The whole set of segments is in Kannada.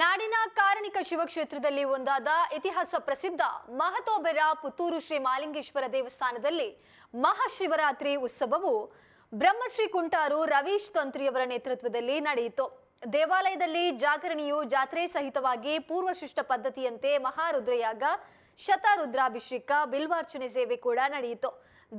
ನಾಡಿನ ಕಾರಣಿಕ ಶಿವಕ್ಷೇತ್ರದಲ್ಲಿ ಒಂದಾದ ಇತಿಹಾಸ ಪ್ರಸಿದ್ಧ ಮಹತೋಬೆರ ಪುತ್ತೂರು ಶ್ರೀ ಮಾಲಿಂಗೇಶ್ವರ ದೇವಸ್ಥಾನದಲ್ಲಿ ಮಹಾಶಿವರಾತ್ರಿ ಉತ್ಸವವು ಬ್ರಹ್ಮಶ್ರೀ ಕುಂಟಾರು ರವೀಶ್ ತಂತ್ರಿಯವರ ನೇತೃತ್ವದಲ್ಲಿ ನಡೆಯಿತು. ದೇವಾಲಯದಲ್ಲಿ ಜಾಗರಣಿಯು ಜಾತ್ರೆ ಸಹಿತವಾಗಿ ಪೂರ್ವಶಿಷ್ಟ ಪದ್ಧತಿಯಂತೆ ಮಹಾರುದ್ರಯಾಗ ಶತರುದ್ರಾಭಿಷೇಕ, ಬಿಲ್ವಾರ್ಚನೆ ಸೇವೆ ಕೂಡ ನಡೆಯಿತು.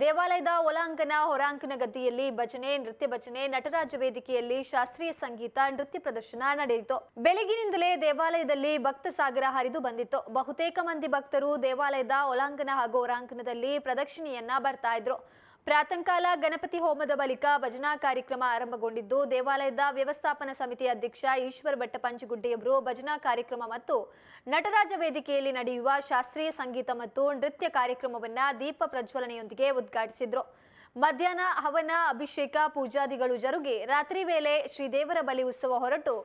ದೇವಾಲಯದ ಒಲಾಂಗನ ಹೊರಾಂಕನ ಗದ್ದಿಯಲ್ಲಿ ಭಜನೆ, ನೃತ್ಯ ಭಜನೆ, ನಟರಾಜ ವೇದಿಕೆಯಲ್ಲಿ ಶಾಸ್ತ್ರೀಯ ಸಂಗೀತ, ನೃತ್ಯ ಪ್ರದರ್ಶನ ನಡೆಯಿತು. ಬೆಳಗಿನಿಂದಲೇ ದೇವಾಲಯದಲ್ಲಿ ಭಕ್ತ ಸಾಗರ ಹರಿದು ಬಂದಿತ್ತು. ಬಹುತೇಕ ಮಂದಿ ಭಕ್ತರು ದೇವಾಲಯದ ಒಲಾಂಗನ ಹಾಗೂ ಹೊರಾಂಕನದಲ್ಲಿ ಪ್ರದಕ್ಷಿಣೆಯನ್ನ ಬರ್ತಾ ಇದ್ರು. ಪ್ರಾತಃಕಾಲ ಗಣಪತಿ ಹೋಮದ ಬಳಿಕ ಭಜನಾ ಕಾರ್ಯಕ್ರಮ ಆರಂಭಗೊಂಡಿದ್ದು, ದೇವಾಲಯದ ವ್ಯವಸ್ಥಾಪನಾ ಸಮಿತಿ ಅಧ್ಯಕ್ಷ ಈಶ್ವರ ಭಟ್ಟ ಪಂಚಗುಡ್ಡೆಯವರು ಭಜನಾ ಕಾರ್ಯಕ್ರಮ ಮತ್ತು ನಟರಾಜ ವೇದಿಕೆಯಲ್ಲಿ ನಡೆಯುವ ಶಾಸ್ತ್ರೀಯ ಸಂಗೀತ ಮತ್ತು ನೃತ್ಯ ಕಾರ್ಯಕ್ರಮವನ್ನು ದೀಪ ಪ್ರಜ್ವಲನೆಯೊಂದಿಗೆ ಉದ್ಘಾಟಿಸಿದರು. ಮಧ್ಯಾಹ್ನ ಹವನ ಅಭಿಷೇಕ ಪೂಜಾದಿಗಳು ಜರುಗಿ, ರಾತ್ರಿ ವೇಳೆ ಶ್ರೀದೇವರ ಬಲಿ ಉತ್ಸವ ಹೊರಟು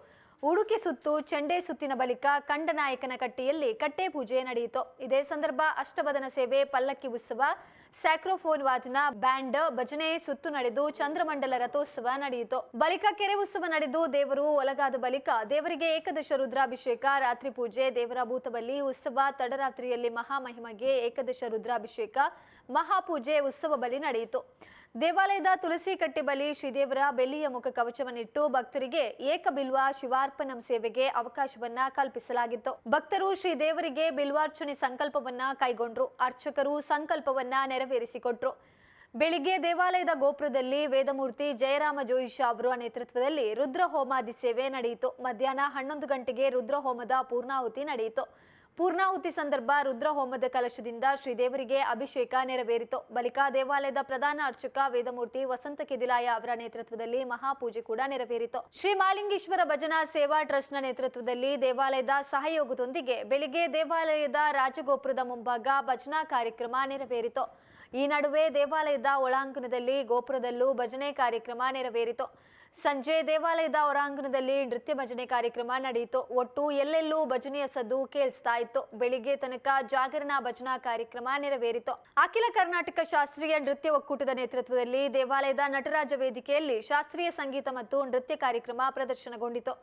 ಉಡುಕೆ ಸುತ್ತು, ಚಂಡೆ ಸುತ್ತಿನ ಬಳಿಕ ಕಂಡನಾಯಕನ ಕಟ್ಟೆಯಲ್ಲಿ ಕಟ್ಟೆ ಪೂಜೆ ನಡೆಯಿತು. ಇದೇ ಸಂದರ್ಭ ಅಷ್ಟವದನ ಸೇವೆ ಪಲ್ಲಕ್ಕಿ ಉತ್ಸವ, ಸ್ಯಾಕ್ರೋಫೋನ್ ವಾಜನ, ಬ್ಯಾಂಡ್, ಭಜನೆ, ಸುತ್ತು ನಡೆದು ಚಂದ್ರಮಂಡಲ ರಥೋತ್ಸವ ನಡೆಯಿತು. ಬಳಿಕ ಕೆರೆ ಉತ್ಸವ ನಡೆದು ದೇವರು ಒಲಗಾದ ಬಳಿಕ ದೇವರಿಗೆ ಏಕದಶ ರುದ್ರಾಭಿಷೇಕ, ರಾತ್ರಿ ಪೂಜೆ, ದೇವರ ಭೂತಬಲಿ, ಉತ್ಸವ, ತಡರಾತ್ರಿಯಲ್ಲಿ ಮಹಾಮಹಿಮಗೆ ಏಕದಶ ರುದ್ರಾಭಿಷೇಕ, ಮಹಾಪೂಜೆ, ಉತ್ಸವ ಬಲಿ ನಡೆಯಿತು. ದೇವಾಲಯದ ತುಳಸಿ ಕಟ್ಟೆ ಬಳಿ ಶ್ರೀದೇವರ ಬೆಳ್ಳಿಯ ಮುಖ ಕವಚವನ್ನಿಟ್ಟು ಭಕ್ತರಿಗೆ ಏಕಬಿಲ್ವ ಶಿವಾರ್ಪಣಂ ಸೇವೆಗೆ ಅವಕಾಶವನ್ನ ಕಲ್ಪಿಸಲಾಗಿತ್ತು. ಭಕ್ತರು ಶ್ರೀದೇವರಿಗೆ ಬಿಲ್ವಾರ್ಚನೆ ಸಂಕಲ್ಪವನ್ನ ಕೈಗೊಂಡ್ರು. ಅರ್ಚಕರು ಸಂಕಲ್ಪವನ್ನ ನೆರವೇರಿಸಿಕೊಟ್ರು. ಬೆಳಿಗ್ಗೆ ದೇವಾಲಯದ ಗೋಪುರದಲ್ಲಿ ವೇದಮೂರ್ತಿ ಜಯರಾಮ ಜೋಯಿಷ ಅವರ ನೇತೃತ್ವದಲ್ಲಿ ರುದ್ರ ಹೋಮಾದಿ ಸೇವೆ ನಡೆಯಿತು. ಮಧ್ಯಾಹ್ನ ಹನ್ನೊಂದು ಗಂಟೆಗೆ ರುದ್ರ ಹೋಮದ ಪೂರ್ಣಾಹುತಿ ನಡೆಯಿತು. ಪೂರ್ಣಾಹುತಿ ಸಂದರ್ಭ ರುದ್ರ ಹೋಮದ ಕಲಶದಿಂದ ಶ್ರೀದೇವರಿಗೆ ಅಭಿಷೇಕ ನೆರವೇರಿತು. ಬಳಿಕ ದೇವಾಲಯದ ಪ್ರಧಾನ ಅರ್ಚಕ ವೇದಮೂರ್ತಿ ವಸಂತ ಕೆದಿಲಾಯ ಅವರ ನೇತೃತ್ವದಲ್ಲಿ ಮಹಾಪೂಜೆ ಕೂಡ ನೆರವೇರಿತು. ಶ್ರೀ ಮಾಲಿಂಗೇಶ್ವರ ಭಜನಾ ಸೇವಾ ಟ್ರಸ್ಟ್ನ ನೇತೃತ್ವದಲ್ಲಿ ದೇವಾಲಯದ ಸಹಯೋಗದೊಂದಿಗೆ ಬೆಳಿಗ್ಗೆ ದೇವಾಲಯದ ರಾಜಗೋಪುರದ ಮುಂಭಾಗ ಭಜನಾ ಕಾರ್ಯಕ್ರಮ ನೆರವೇರಿತು. ಈ ನಡುವೆ ದೇವಾಲಯದ ಒಳಾಂಗಣದಲ್ಲಿ ಗೋಪುರದಲ್ಲೂ ಭಜನೆ ಕಾರ್ಯಕ್ರಮ ನೆರವೇರಿತು. ಸಂಜೆ ದೇವಾಲಯದ ಹೊರಾಂಗಣದಲ್ಲಿ ನೃತ್ಯ ಭಜನೆ ಕಾರ್ಯಕ್ರಮ ನಡೆಯಿತು. ಒಟ್ಟು ಎಲ್ಲೆಲ್ಲೂ ಭಜನೆಯ ಸದ್ದು ಕೇಳಿಸ್ತಾ ಇತ್ತು. ಬೆಳಿಗ್ಗೆ ತನಕ ಜಾಗರಣ ಭಜನಾ ಕಾರ್ಯಕ್ರಮ ನೆರವೇರಿತು. ಅಖಿಲ ಕರ್ನಾಟಕ ಶಾಸ್ತ್ರೀಯ ನೃತ್ಯ ಒಕ್ಕೂಟದ ನೇತೃತ್ವದಲ್ಲಿ ದೇವಾಲಯದ ನಟರಾಜ ವೇದಿಕೆಯಲ್ಲಿ ಶಾಸ್ತ್ರೀಯ ಸಂಗೀತ ಮತ್ತು ನೃತ್ಯ ಕಾರ್ಯಕ್ರಮ ಪ್ರದರ್ಶನಗೊಂಡಿತು.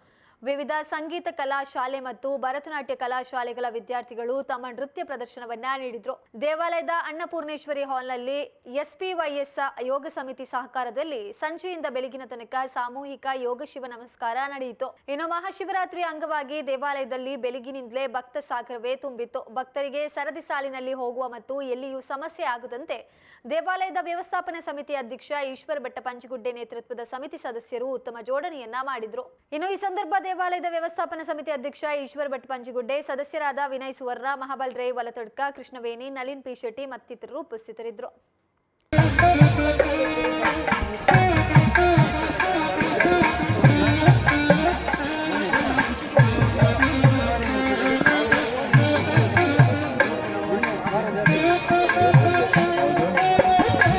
ವಿವಿಧ ಸಂಗೀತ ಕಲಾ ಶಾಲೆ ಮತ್ತು ಭರತನಾಟ್ಯ ಕಲಾ ಶಾಲೆಗಳ ವಿದ್ಯಾರ್ಥಿಗಳು ತಮ್ಮ ನೃತ್ಯ ಪ್ರದರ್ಶನವನ್ನ ನೀಡಿದ್ರು. ದೇವಾಲಯದ ಅನ್ನಪೂರ್ಣೇಶ್ವರಿ ಹಾಲ್ನಲ್ಲಿ ಎಸ್ಪಿವೈಎಸ್ ಯೋಗ ಸಮಿತಿ ಸಹಕಾರದಲ್ಲಿ ಸಂಜೆಯಿಂದ ಬೆಳಗಿನ ತನಕ ಸಾಮೂಹಿಕ ಯೋಗ ಶಿವ ನಮಸ್ಕಾರ ನಡೆಯಿತು. ಇನ್ನು ಮಹಾಶಿವರಾತ್ರಿ ಅಂಗವಾಗಿ ದೇವಾಲಯದಲ್ಲಿ ಬೆಳಗಿನಿಂದಲೇ ಭಕ್ತ ಸಾಗರವೇ ತುಂಬಿತ್ತು. ಭಕ್ತರಿಗೆ ಸರದಿ ಸಾಲಿನಲ್ಲಿ ಹೋಗುವ ಮತ್ತು ಎಲ್ಲಿಯೂ ಸಮಸ್ಯೆ ಆಗದಂತೆ ದೇವಾಲಯದ ವ್ಯವಸ್ಥಾಪನಾ ಸಮಿತಿ ಅಧ್ಯಕ್ಷ ಈಶ್ವರ ಭಟ್ಟ ಪಂಚಗುಡ್ಡೆ ನೇತೃತ್ವದ ಸಮಿತಿ ಸದಸ್ಯರು ಉತ್ತಮ ಜೋಡಣೆಯನ್ನ ಮಾಡಿದ್ರು. ಇನ್ನು ಈ ಸಂದರ್ಭ ದೇವಾಲಯದ ವ್ಯವಸ್ಥಾಪನಾ ಸಮಿತಿ ಅಧ್ಯಕ್ಷ ಈಶ್ವರ್ ಭಟ್ ಪಂಜಿಗುಡ್ಡೆ ಸದಸ್ಯರಾದ ವಿನಯ್ ಸುವರ್ಣ, ಮಹಾಬಲ್ ರೈ ವಲತಡ್ಕ, ಕೃಷ್ಣವೇಣಿ, ನಳಿನ್ ಪಿ ಶೆಟ್ಟಿ ಮತ್ತಿತರರು ಉಪಸ್ಥಿತರಿದ್ದರು.